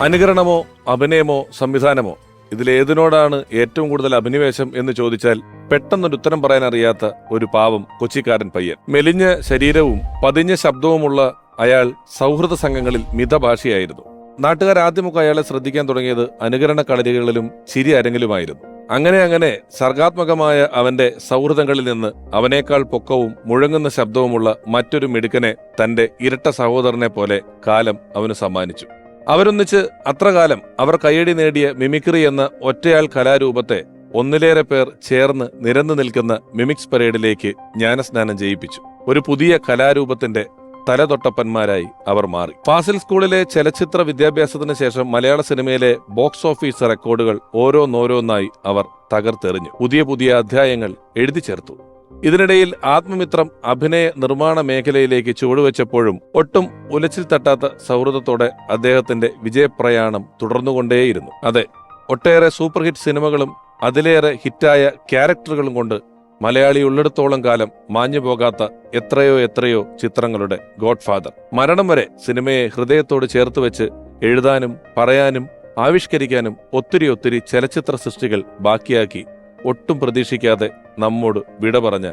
അനുകരണമോ അഭിനയമോ സംവിധാനമോ? ഇതിലേതിനോടാണ് ഏറ്റവും കൂടുതൽ അഭിനിവേശം എന്ന് ചോദിച്ചാൽ പെട്ടെന്നൊരു ഉത്തരം പറയാൻ അറിയാത്ത ഒരു പാവം കൊച്ചിക്കാരൻ പയ്യൻ. മെലിഞ്ഞ ശരീരവും പതിഞ്ഞ ശബ്ദവുമുള്ള അയാൾ സൗഹൃദ സംഘങ്ങളിൽ മിതഭാഷയായിരുന്നു. നാട്ടുകാർ ആദ്യമൊക്കെ അയാളെ ശ്രദ്ധിക്കാൻ തുടങ്ങിയത് അനുകരണ കളരികളിലും ചിരി അരങ്ങിലുമായിരുന്നു. അങ്ങനെ അങ്ങനെ സർഗാത്മകമായ അവന്റെ സൗഹൃദങ്ങളിൽ നിന്ന് അവനേക്കാൾ പൊക്കവും മുഴങ്ങുന്ന ശബ്ദവുമുള്ള മറ്റൊരു മിടുക്കനെ തന്റെ ഇരട്ട സഹോദരനെ പോലെ കാലം അവന് സമ്മാനിച്ചു. അവരൊന്നിച്ച് അത്രകാലം അവർ കയ്യടി നേടിയ മിമിക്രി എന്ന ഒറ്റയാൾ കലാരൂപത്തെ ഒന്നിലേറെ പേർ ചേർന്ന് നിരന്നു നിൽക്കുന്ന മിമിക്സ് പരേഡിലേക്ക് ജ്ഞാനസ്നാനം ചെയ്യിപ്പിച്ചു. ഒരു പുതിയ കലാരൂപത്തിന്റെ തലതൊട്ടപ്പന്മാരായി അവർ മാറി. ഫാസിൽ സ്കൂളിലെ ചലച്ചിത്ര വിദ്യാഭ്യാസത്തിന് ശേഷം മലയാള സിനിമയിലെ ബോക്സ് ഓഫീസ് റെക്കോർഡുകൾ ഓരോന്നോരോന്നായി അവർ തകർത്തെറിഞ്ഞു. പുതിയ പുതിയ അധ്യായങ്ങൾ എഴുതി ചേർത്തു ഇതിനിടയിൽ ആത്മമിത്രം അഭിനയ നിർമ്മാണ മേഖലയിലേക്ക് ചുവടുവെച്ചപ്പോഴും ഒട്ടും ഉലച്ചിൽ തട്ടാത്ത സൗഹൃദത്തോടെ അദ്ദേഹത്തിന്റെ വിജയപ്രയാണം തുടർന്നുകൊണ്ടേയിരുന്നു. അതെ ഒട്ടേറെ സൂപ്പർ ഹിറ്റ് സിനിമകളും അതിലേറെ ഹിറ്റായ ക്യാരക്ടറുകളും കൊണ്ട് മലയാളി ഉള്ളിടത്തോളം കാലം മാഞ്ഞു പോകാത്ത എത്രയോ എത്രയോ ചിത്രങ്ങളുടെ ഗോഡ് ഫാദർ മരണം വരെ സിനിമയെ ഹൃദയത്തോട് ചേർത്ത് വെച്ച് എഴുതാനും പറയാനും ആവിഷ്കരിക്കാനും ഒത്തിരി ഒത്തിരി ചലച്ചിത്ര സൃഷ്ടികൾ ബാക്കിയാക്കി ഒട്ടും പ്രതീക്ഷിക്കാതെ നമ്മോട് വിട പറഞ്ഞ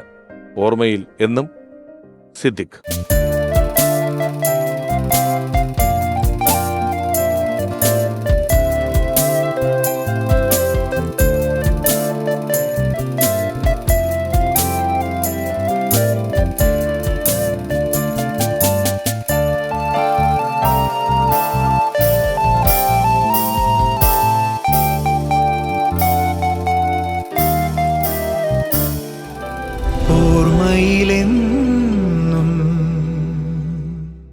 ഓർമ്മയിൽ എന്നും സിദ്ദിഖ്